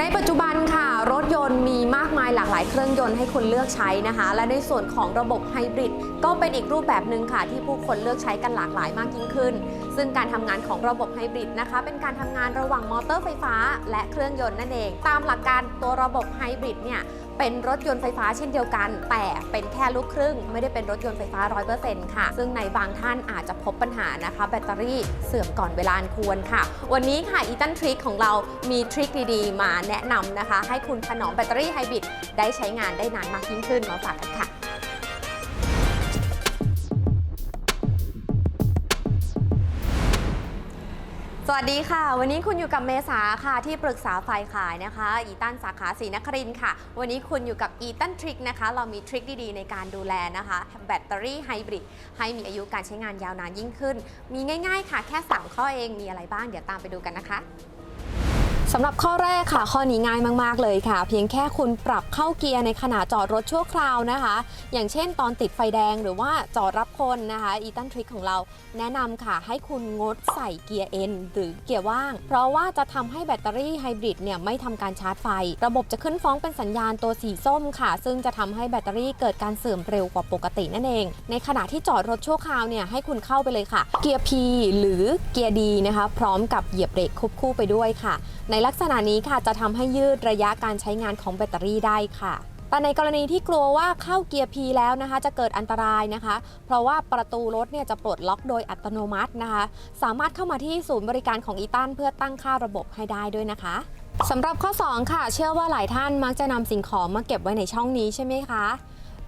ในปัจจุบันค่ะ รถยนต์มีมากมายหลากหลายเครื่องยนต์ให้คนเลือกใช้นะคะ และในส่วนของระบบไฮบริดก็เป็นอีกรูปแบบหนึ่งค่ะ ที่ผู้คนเลือกใช้กันหลากหลายมากยิ่งขึ้น ซึ่งการทำงานของระบบไฮบริดนะคะ เป็นการทำงานระหว่างมอเตอร์ไฟฟ้า และเครื่องยนต์นั่นเอง ตามหลักการตัวระบบไฮบริดเนี่ยเป็นรถยนต์ไฟฟ้าเช่นเดียวกัน แต่เป็นแค่ลูกครึ่ง ไม่ได้เป็นรถยนต์ไฟฟ้า 100%ค่ะ ซึ่งในบางท่านอาจจะพบปัญหานะคะ แบตเตอรี่เสื่อมก่อนเวลาอันควรค่ะ วันนี้ค่ะอีตันทริคของเรามีทริคดีๆ มาแนะนำนะคะ ให้คุณถนอมแบตเตอรี่ไฮบริดได้ใช้งานได้นานมากยิ่งขึ้นมาฝากกันค่ะ สวัสดีค่ะ วันนี้คุณอยู่กับเมษาค่ะที่ปรึกษาฝ่ายขายนะคะ อีตันสาขาศรีนครินค่ะ วันนี้คุณอยู่กับอีตันทริคนะคะ เรามีทริคดีๆ ในการดูแลนะคะ แบตเตอรี่ไฮบริดให้มีอายุการใช้งานยาวนานยิ่งขึ้น มีง่ายๆค่ะ แค่ 3 ข้อเองมีอะไรบ้างเดี๋ยวตามไปดูกันนะคะ สำหรับข้อแรกค่ะ ข้อนี้ง่ายมากๆเลยค่ะ เพียงแค่คุณปรับเข้าเกียร์ในขณะจอดรถชั่วคราวนะคะ อย่างเช่นตอนติดไฟแดงหรือว่าจอดรับคนนะคะอีตันทริคของเราแนะนำค่ะให้คุณงดใส่เกียร์ N หรือเกียร์ว่าง เพราะว่าจะทำให้แบตเตอรี่ไฮบริดเนี่ยไม่ทำการชาร์จไฟ ระบบจะขึ้นฟ้องเป็นสัญญาณตัวสีส้มค่ะ ซึ่งจะทำให้แบตเตอรี่เกิดการเสื่อมเร็วกว่าปกตินั่นเอง ในขณะที่จอดรถชั่วคราวเนี่ยให้คุณเข้าไปเลยค่ะ เกียร์ P หรือเกียร์ D นะคะ พร้อมกับเหยียบเบรกควบคู่ไปด้วยค่ะ ในลักษณะนี้ค่ะจะทำให้ยืดระยะการใช้งานของแบตเตอรี่ได้ค่ะแต่ในกรณีที่กลัวว่าเข้าเกียร์ P แล้วนะคะ จะเกิดอันตรายนะคะ เพราะว่าประตูรถเนี่ยจะปลดล็อกโดยอัตโนมัตินะคะ สามารถเข้ามาที่ศูนย์บริการของอีตันเพื่อตั้งค่าระบบให้ได้ด้วยนะคะสำหรับข้อ 2 ค่ะ เชื่อว่าหลายท่านมักจะนำสิ่งของมาเก็บไว้ในช่องนี้ใช่ไหมคะ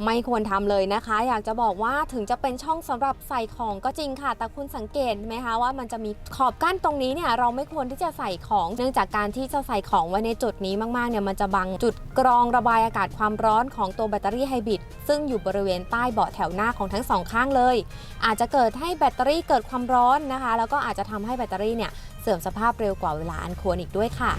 ไม่ควรทำเลยนะคะ อยากจะบอกว่าถึงจะเป็นช่องสำหรับใส่ของก็จริงค่ะ แต่คุณสังเกตไหมคะว่ามันจะมีขอบกั้นตรงนี้เนี่ยเราไม่ควรที่จะใส่ของ เนื่องจากการที่จะใส่ของไว้ในจุดนี้มากๆเนี่ยมันจะบังจุดกรองระบายอากาศความร้อนของตัวแบตเตอรี่ไฮบริดซึ่งอยู่บริเวณใต้เบาะแถวหน้าของทั้งสองข้างเลย อาจจะเกิดให้แบตเตอรี่เกิดความร้อนนะคะ แล้วก็อาจจะทำให้แบตเตอรี่เนี่ยเสื่อมสภาพเร็วกว่าเวลาอันควรอีกด้วยค่ะ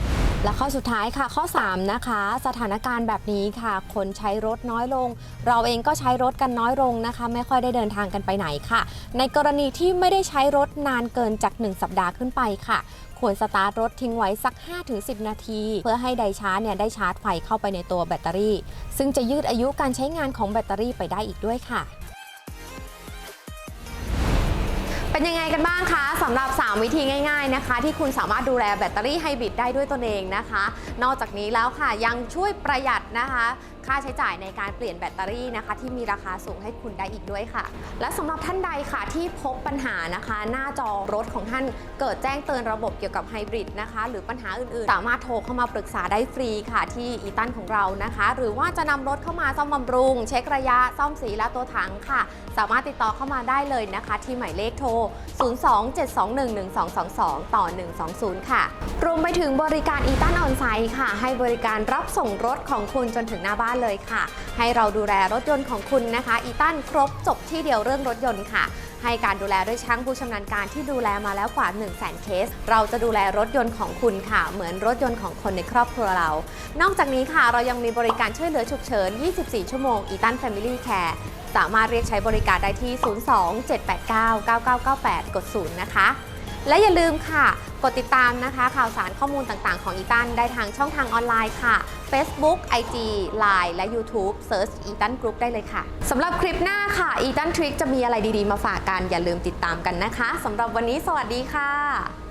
และข้อสุดท้ายค่ะข้อ 3 นะคะ สถานการณ์แบบนี้ค่ะ คนใช้รถน้อยลง เราเองก็ใช้รถกันน้อยลงนะคะ ไม่ค่อยได้เดินทางกันไปไหนค่ะ ในกรณีที่ไม่ได้ใช้รถนานเกินจาก 1 สัปดาห์ขึ้นไปค่ะควรสตาร์ทรถทิ้งไว้สัก 5-10 นาที เพื่อให้ไดชาร์จเนี่ยได้ชาร์จไฟเข้าไปในตัวแบตเตอรี่ ซึ่งจะยืดอายุการใช้งานของแบตเตอรี่ไปได้อีกด้วยค่ะ เป็นยังไงกันบ้างคะสำหรับ 3 วิธีง่าย ๆนะคะ ที่คุณสามารถดูแลแบตเตอรี่ไฮบริดได้ด้วยตนเองนะคะ นอกจากนี้แล้วค่ะยังช่วยประหยัดนะคะ ค่าใช้จ่ายในการเปลี่ยนแบตเตอรี่นะคะ ที่มีราคาสูงให้คุณได้อีกด้วยค่ะ และสำหรับท่านใดค่ะที่พบปัญหานะคะ หน้าจอรถของท่านเกิดแจ้งเตือนระบบเกี่ยวกับไฮบริดนะคะ หรือปัญหาอื่นๆ สามารถโทรเข้ามาปรึกษาได้ฟรีค่ะที่อีตันของเรานะคะ หรือว่าจะนำรถเข้ามาซ่อมบำรุง เช็คระยะซ่อมสีและตัวถังค่ะ สามารถติดต่อเข้ามาได้เลยนะคะ ที่หมายเลขโทร 027211222 ต่อ 120 ค่ะ รวมไปถึงบริการอีตันออนไซต์ค่ะ ให้บริการรับส่งรถของคุณจนถึงหน้าบ้านเลยค่ะ ให้เราดูแลรถยนต์ของคุณนะคะ อีตันครบจบที่เดียวเรื่องรถยนต์ค่ะ ให้การดูแลด้วยช่างผู้ชำนาญการที่ดูแลมาแล้วกว่า 1 0 0 0 0แเคส เราจะดูแลรถยนต์ของคุณค่ะ เหมือนรถยนต์ของคนในครอบครัวเรา นอกจากนี้ค่ะ เรายังมีบริการช่วยเหลือฉุกเฉิน 24 ชั่วโมงอีตัน Family Care สามารถเรียกใช้บริการได้ที่ 02-789-9998 กด 0 นะคะ และอย่าลืมค่ะ กดติดตามนะคะ ข่าวสารข้อมูลต่างๆ ของอีตันได้ทางช่องทางออนไลน์ค่ะ Facebook IG Line และ YouTube Search อีตันกรุ๊ปได้เลยค่ะสำหรับคลิปหน้าค่ะอีตันทริคจะมีอะไรดีๆ มาฝากกัน อย่าลืมติดตามกันนะคะสำหรับวันนี้สวัสดีค่ะ